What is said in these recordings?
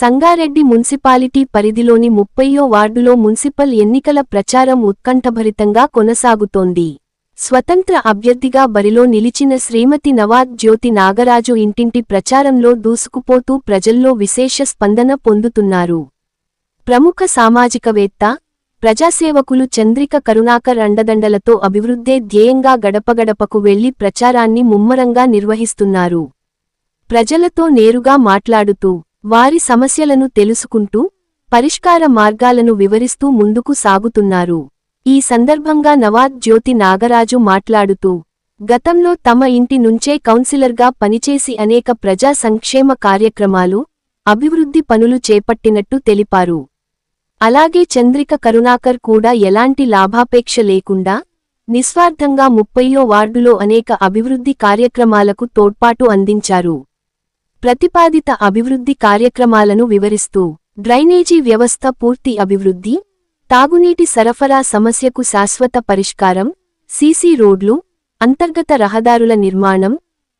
Sangareddy municipality పరిధిలోని ముప్పయ్యో వార్డులో municipal ఎన్నికల ప్రచారం ఉత్కంఠభరితంగా కొనసాగుతోంది. స్వతంత్ర అభ్యర్థిగా బరిలో నిలిచిన శ్రీమతి నవాద్ జ్యోతి నాగరాజు ఇంటింటి ప్రచారంలో దూసుకుపోతూ ప్రజల్లో విశేష స్పందన పొందుతున్నారు. ప్రముఖ సామాజికవేత్త ప్రజాసేవకులు చంద్రిక కరుణాకర్ అండదండలతో అభివృద్ధే ధ్యేయంగా గడపగడపకు వెళ్ళి ప్రచారాన్ని ముమ్మరంగా నిర్వహిస్తున్నారు. ప్రజలతో నేరుగా మాట్లాడుతూ వారి సమస్యలను తెలుసుకుంటూ పరిష్కార మార్గాలను వివరిస్తూ ముందుకు సాగుతున్నారు. ఈ సందర్భంగా నవాద్ జ్యోతి నాగరాజు మాట్లాడుతూ గతంలో తమ ఇంటి నుంచే కౌన్సిలర్గా పనిచేసి అనేక ప్రజా సంక్షేమ కార్యక్రమాలు అభివృద్ధి పనులు చేపట్టినట్టు తెలిపారు. అలాగే చంద్రిక కరుణాకర్ కూడా ఎలాంటి లాభాపేక్ష లేకుండా నిస్వార్థంగా ముప్పయ్యో వార్డులో అనేక అభివృద్ధి కార్యక్రమాలకు తోడ్పాటు అందించారు. ప్రతిపాదిత అభివృద్ధి కార్యక్రమాలను వివరిస్తూ డ్రైనేజీ వ్యవస్థ పూర్తి అభివృద్ధి తాగునీటి సరఫరా సమస్యకు శాశ్వత పరిష్కారం సీసీ రోడ్లు అంతర్గత రహదారుల నిర్మాణం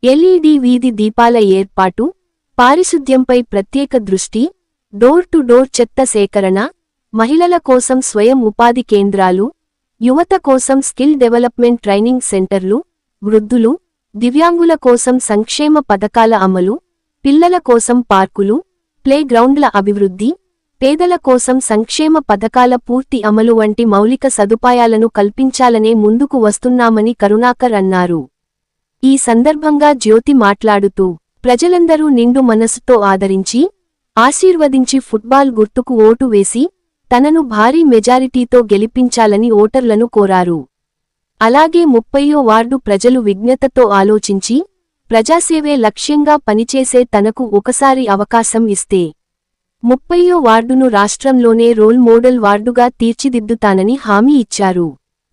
ఎల్ఈడి వీధి దీపాల ఏర్పాటు పారిశుద్ధ్యంపై ప్రత్యేక దృష్టి డోర్ టు డోర్ చెత్త సేకరణ మహిళల కోసం స్వయం ఉపాధి కేంద్రాలు యువత కోసం స్కిల్ డెవలప్మెంట్ ట్రైనింగ్ సెంటర్లు వృద్ధులు దివ్యాంగుల కోసం సంక్షేమ పథకాల అమలు పిల్లల కోసం పార్కులు ప్లే గ్రౌండ్ల అభివృద్ధి పేదల కోసం సంక్షేమ పథకాల పూర్తి అమలు వంటి మౌలిక సదుపాయాలను కల్పించాలనే ముందుకు వస్తున్నామని కరుణాకర్ అన్నారు. ఈ సందర్భంగా జ్యోతి మాట్లాడుతూ ప్రజలందరూ నిండు మనసుతో ఆదరించి ఆశీర్వదించి ఫుట్బాల్ గుర్తుకు ఓటు వేసి తనను భారీ మెజారిటీతో గెలిపించాలని ఓటర్లను కోరారు. అలాగే ముప్పయో వార్డు ప్రజలు విజ్ఞతతో ఆలోచించి ప్రజాసేవే లక్ష్యంగా పనిచేసే తనకు ఒకసారి అవకాశం ఇస్తే ముప్పయ్యో వార్డును రాష్ట్రంలోనే రోల్ మోడల్ వార్డుగా తీర్చిదిద్దుతానని హామీ ఇచ్చారు.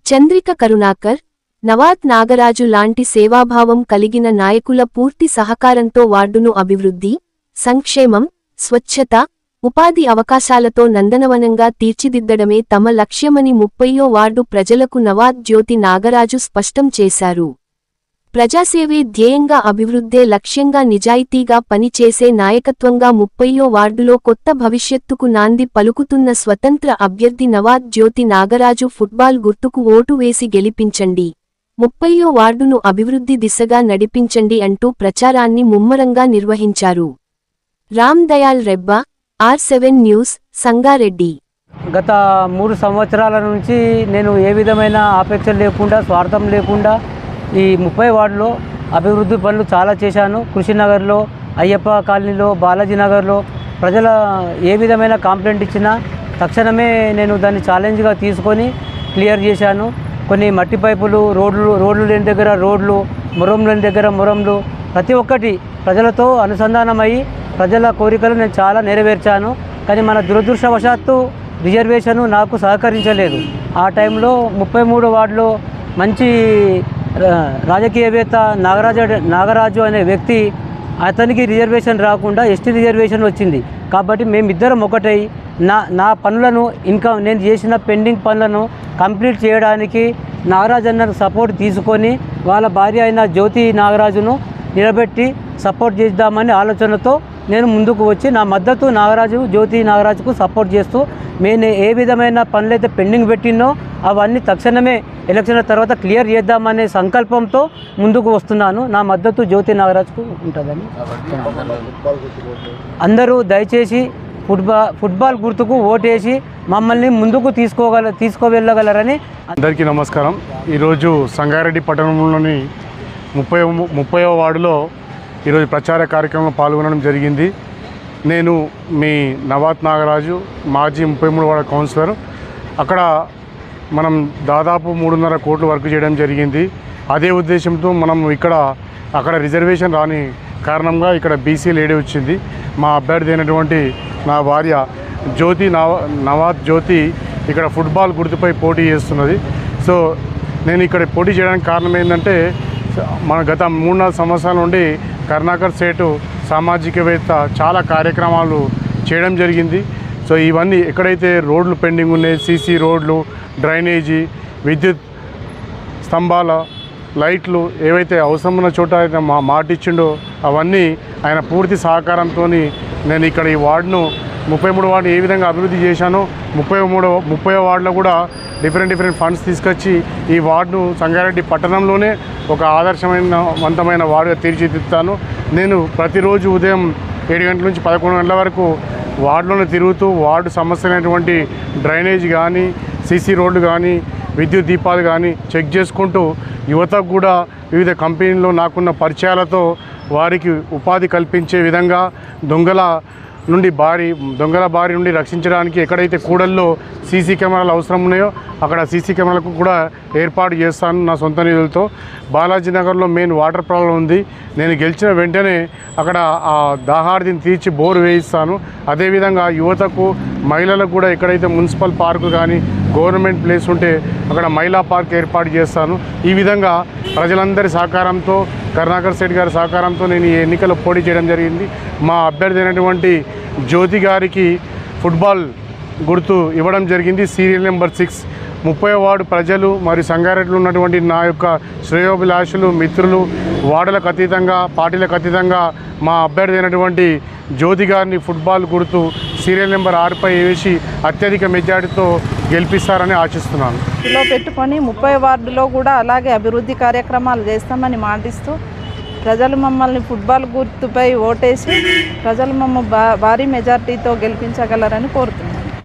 చంద్రిక కరుణాకర్ నవాత్ నాగరాజు లాంటి సేవాభావం కలిగిన నాయకుల పూర్తి సహకారంతో వార్డును అభివృద్ధి సంక్షేమం స్వచ్ఛత ఉపాధి అవకాశాలతో నందనవనంగా తీర్చిదిద్దడమే తమ లక్ష్యమని ముప్పయో వార్డు ప్రజలకు నవాద్ జ్యోతి నాగరాజు స్పష్టం చేశారు. ప్రజాసేవే ధ్యేయంగా అభివృద్ధే లక్ష్యంగా నిజాయితీగా పనిచేసే నాయకత్వంగా ముప్పయో వార్డులో కొత్త భవిష్యత్తుకు నాంది పలుకుతున్న స్వతంత్ర అభ్యర్థి నవాద్ జ్యోతి నాగరాజు ఫుట్బాల్ గుర్తుకు ఓటు వేసి గెలిపించండి. ముప్పయో వార్డును అభివృద్ధి దిశగా నడిపించండి అంటూ ప్రచారాన్ని ముమ్మరంగా నిర్వహించారు. Ram Dayal Rebba R seven news Sangareddy. గత మూడు సంవత్సరాల నుంచి నేను ఏ విధమైన ఆపేక్ష లేకుండా స్వార్థం లేకుండా ఈ ముప్పై వార్డులో అభివృద్ధి పనులు చాలా చేశాను. కృషినగర్లో అయ్యప్ప కాలనీలో బాలాజీ నగర్లో ప్రజల ఏ విధమైన కంప్లైంట్ ఇచ్చినా తక్షణమే నేను దాన్ని ఛాలెంజ్గా తీసుకొని క్లియర్ చేశాను. కొన్ని మట్టి పైపులు రోడ్లు రోడ్లు లేని దగ్గర రోడ్లు మురం లేని దగ్గర మురంలు ప్రతి ఒక్కటి ప్రజలతో అనుసంధానమయ్యి ప్రజల కోరికలు నేను చాలా నెరవేర్చాను. కానీ మన దురదృష్టవశాత్తు రిజర్వేషన్ నాకు సహకరించలేదు. ఆ టైంలో ముప్పై మూడు వార్డులో మంచి రాజకీయవేత్త నాగరాజు నాగరాజు అనే వ్యక్తి అతనికి రిజర్వేషన్ రాకుండా ఎస్టీ రిజర్వేషన్ వచ్చింది. కాబట్టి మేమిద్దరం ఒకటై నా నా పనులను ఇంకా నేను చేసిన పెండింగ్ పనులను కంప్లీట్ చేయడానికి నాగరాజు అన్న సపోర్ట్ తీసుకొని వాళ్ళ భార్య అయిన జ్యోతి నాగరాజును నిలబెట్టి సపోర్ట్ చేద్దామని ఆలోచనతో నేను ముందుకు వచ్చి నా మద్దతు నాగరాజు జ్యోతి నాగరాజుకు సపోర్ట్ చేస్తూ నేను ఏ విధమైన పనులైతే పెండింగ్ పెట్టినో అవన్నీ తక్షణమే ఎలక్షన్ తర్వాత క్లియర్ చేద్దామనే సంకల్పంతో ముందుకు వస్తున్నాను. నా మద్దతు జ్యోతి నాగరాజుకు ఉంటుందని అందరూ దయచేసి ఫుట్బాల్ ఫుట్బాల్ గుర్తుకు ఓటేసి మమ్మల్ని ముందుకు తీసుకోగల తీసుకువెళ్ళగలరని అందరికీ నమస్కారం. ఈరోజు సంగారెడ్డి పట్టణంలోని ముప్పై ముప్పైవ వార్డులో ఈరోజు ప్రచార కార్యక్రమంలో పాల్గొనడం జరిగింది. నేను మీ నవాత్ నాగరాజు మాజీ ముప్పై మూడు వార్డు కౌన్సిలర్. అక్కడ మనం దాదాపు మూడున్నర కోట్లు వర్క్ చేయడం జరిగింది. అదే ఉద్దేశంతో మనం ఇక్కడ అక్కడ రిజర్వేషన్ రాని కారణంగా ఇక్కడ బీసీ లేడీ వచ్చింది. మా అభ్యర్థి అయినటువంటి నా భార్య జ్యోతి నవ నవాద్ జ్యోతి ఇక్కడ ఫుట్బాల్ గుర్తుపై పోటీ చేస్తున్నది. సో నేను ఇక్కడ పోటీ చేయడానికి కారణం ఏంటంటే మన గత మూడు నాలుగు సంవత్సరాల నుండి కర్ణాకర్ సేటు సామాజికవేత్త చాలా కార్యక్రమాలు చేయడం జరిగింది. సో ఇవన్నీ ఎక్కడైతే రోడ్లు పెండింగ్ ఉన్నాయి సీసీ రోడ్లు డ్రైనేజీ విద్యుత్ స్తంభాల లైట్లు ఏవైతే అవసరం ఉన్న చోట ఆయన మా మాట ఇచ్చిండో అవన్నీ ఆయన పూర్తి సహకారంతో నేను ఇక్కడ ఈ వార్డును ముప్పై మూడు వార్డు ఏ విధంగా అభివృద్ధి చేశానో ముప్పై మూడో ముప్పై వార్డులో కూడా డిఫరెంట్ డిఫరెంట్ ఫండ్స్ తీసుకొచ్చి ఈ వార్డును సంగారెడ్డి పట్టణంలోనే ఒక ఆదర్శమైన వంతమైన వార్డుగా తీర్చిదిద్దుతాను. నేను ప్రతిరోజు ఉదయం ఏడు గంటల నుంచి పదకొండు గంటల వరకు వార్డులోనే తిరుగుతూ వార్డు సమస్యలైనటువంటి డ్రైనేజ్ కానీ సీసీ రోడ్లు కానీ విద్యుత్ దీపాలు కానీ చెక్ చేసుకుంటూ యువతకు కూడా వివిధ కంపెనీల్లో నాకున్న పరిచయాలతో వారికి ఉపాధి కల్పించే విధంగా దొంగల నుండి బారి దొంగల బారి నుండి రక్షించడానికి ఎక్కడైతే కూడల్లో సీసీ కెమెరాలు అవసరం ఉన్నాయో అక్కడ సీసీ కెమెరాలకు కూడా ఏర్పాటు చేస్తాను నా సొంత నిధులతో. బాలాజీ నగర్లో మెయిన్ వాటర్ ప్రాబ్లం ఉంది. నేను గెలిచిన వెంటనే అక్కడ ఆ దాహార్దిని తీర్చి బోరు వేయిస్తాను. అదేవిధంగా యువతకు మహిళలకు కూడా ఎక్కడైతే మున్సిపల్ పార్కు కానీ గవర్నమెంట్ ప్లేస్ ఉంటే అక్కడ మహిళా పార్క్ ఏర్పాటు చేస్తాను. ఈ విధంగా ప్రజలందరి సహకారంతో కరుణాకర్ శెట్టి గారి సహకారంతో నేను ఈ ఎన్నికలు పోటీ చేయడం జరిగింది. మా అభ్యర్థి అయినటువంటి జ్యోతి గారికి ఫుట్బాల్ గుర్తు ఇవ్వడం జరిగింది. Serial number six. ముప్పై వార్డు ప్రజలు మరియు సంగారెడ్డిలో ఉన్నటువంటి నా యొక్క శ్రేయోభిలాషులు మిత్రులు వార్డులకు అతీతంగా పార్టీలకు అతీతంగా మా అభ్యర్థి అయినటువంటి జ్యోతి గారిని ఫుట్బాల్ గుర్తు సీరియల్ నెంబర్ ఆరుపై వేసి అత్యధిక మెజార్టీతో గెలిపిస్తారని ఆశిస్తున్నాను. లో పెట్టుకొని ముప్పై వార్డులో కూడా అలాగే అభివృద్ధి కార్యక్రమాలు చేస్తామని మాటిస్తూ ప్రజలు మమ్మల్ని ఫుట్బాల్ గుర్తుపై ఓటేసి ప్రజలు మమ్మ భారీ మెజార్టీతో గెలిపించగలరని కోరుతున్నాను